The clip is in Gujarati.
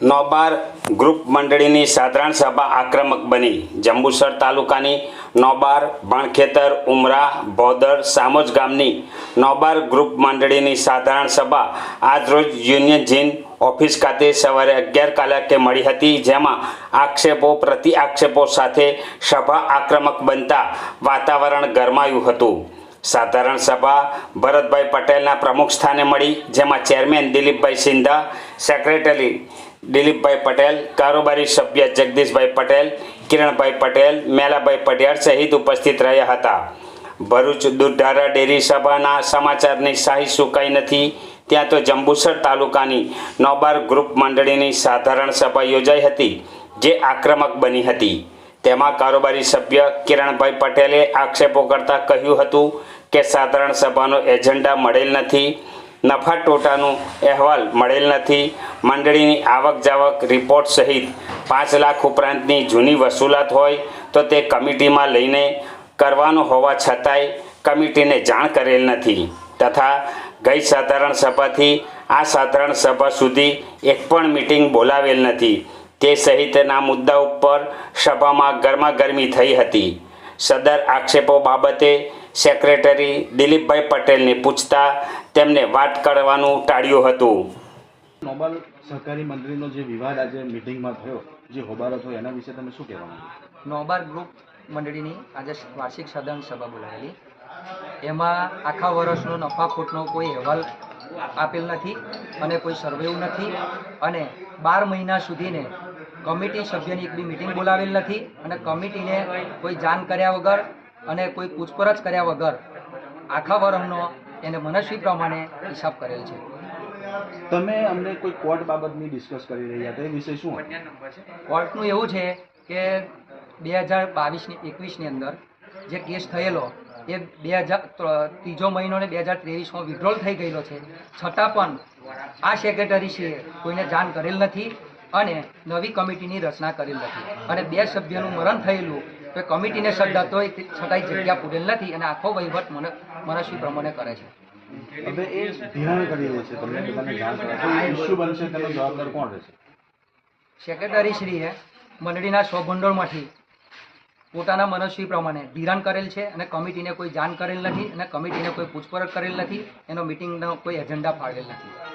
નોબાર ગ્રુપ મંડળીની સાધારણ સભા આક્રમક બની. જંબુસર તાલુકાની નોબાર ભણખેતર, ઉમરા, ભોદર, સામોજ ગામની નોબાર ગ્રુપ મંડળીની સાધારણ સભા આજરોજ યુનિયન જીન ઓફિસ ખાતે સવારે અગિયાર કલાકે મળી હતી, જેમાં આક્ષેપો, પ્રતિ આક્ષેપો સાથે સભા આક્રમક બનતા વાતાવરણ ગરમાયું હતું. સાધારણ સભા ભરતભાઈ પટેલના પ્રમુખ સ્થાને મળી, જેમાં ચેરમેન દિલીપભાઈ સિંધા, સેક્રેટરી દિલીપભાઈ પટેલ, કારોબારી સભ્ય જગદીશભાઈ પટેલ, કિરણભાઈ પટેલ, મેલાભાઈ પટિયાર સહિત ઉપસ્થિત રહ્યા હતા. ભરૂચ દુધારા ડેરી સભાના સમાચારની શાહી સુકાઈ નથી? ત્યાં તો જંબુસર તાલુકાની નોબાર ગ્રુપ મંડળીની સાધારણ સભા યોજાઈ હતી, જે આક્રમક બની હતી. તેમાં કારોબારી સભ્ય કિરણભાઈ પટેલે આક્ષેપો કરતા કહ્યું હતું કે, સાધારણ સભાનો એજન્ડા મળેલ નથી. નફા ટોટાનું અહેવાલ મળેલ નથી. મંડળીની આવક જાવક રિપોર્ટ સહિત પાંચ લાખ ઉપરાંતની જૂની વસૂલાત હોય તો તે કમિટીમાં લઈને કરવાનું હોવા છતાંય કમિટીને જાણ કરેલ નથી. તથા ગઈ સાધારણ સભાથી આ સાધારણ સભા સુધી એક પણ મિટિંગ બોલાવેલ નથી. તે સહિતના મુદ્દા ઉપર સભામાં ગરમાગરમી થઈ હતી. સદર આક્ષેપો બાબતે સેક્રેટરી દિલીપભાઈ પટેલને પૂછતા તેમને વાત કરવાનું ટાળ્યું હતું. નોબલ સહકારી મંડળીનો જે વિવાદ આજે મિટિંગમાં થયો જે હોબારો થયો એના વિશે તમે શું કહેવા માંગો? નોબાર ગ્રુપ મંડળીની આજે વાર્ષિક સદન સભા બોલાવેલી. એમાં આખા વર્ષનો નફા ખોટનો કોઈ અહેવાલ આપેલ નથી અને કોઈ સર્વેવ નથી અને બાર મહિના સુધીને કમિટી સભ્યની એક બી મિટિંગ બોલાવેલ નથી અને કમિટીને કોઈ જાણ કર્યા વગર અને કોઈ પૂછપરછ કર્યા વગર આખા વરમનો એને મનસ્વી પ્રમાણે હિસાબ કરેલ છે. તમે અમને કોઈ કોર્ટ બાબતની ડિસ્કસ કરી રહ્યા હતા? એ વિશે શું? કોર્ટનું એવું છે કે બે હજાર બાવીસની એકવીસની અંદર જે કેસ થયેલો એ બે હજાર ત્રીજો મહિનો ને બે હજાર ત્રેવીસમાં વિડ્રોલ થઈ ગયેલો છે. છતાં પણ આ સેક્રેટરીશ્રીએ કોઈને જાણ કરેલ નથી અને નવી કમિટીની રચના કરેલ નથી. અને બે સભ્યનું મરણ થયેલું તો કમિટીને શ્રદ્ધા તોય છતાંય જગ્યા પૂરેલ નથી અને આખો વહીવટ મને મનસ્વી પ્રમાણે કરે છે. હવે એ ધિરાણ કરી રહી છે તમને બધાને જાણ કરે ઇસ્યુ બનશે તેનો જવાબદાર કોણ રહેશે? સેક્રેટરીશ્રીએ મંડળીના સ્વભંડોળમાંથી પોતાના મનસ્વી પ્રમાણે ધિરાણ કરેલ છે અને કમિટીને કોઈ જાણ કરેલ નથી અને કમિટીને કોઈ પૂછપરછ કરેલ નથી એનો મિટિંગનો કોઈ એજન્ડા ફાળવેલ નથી.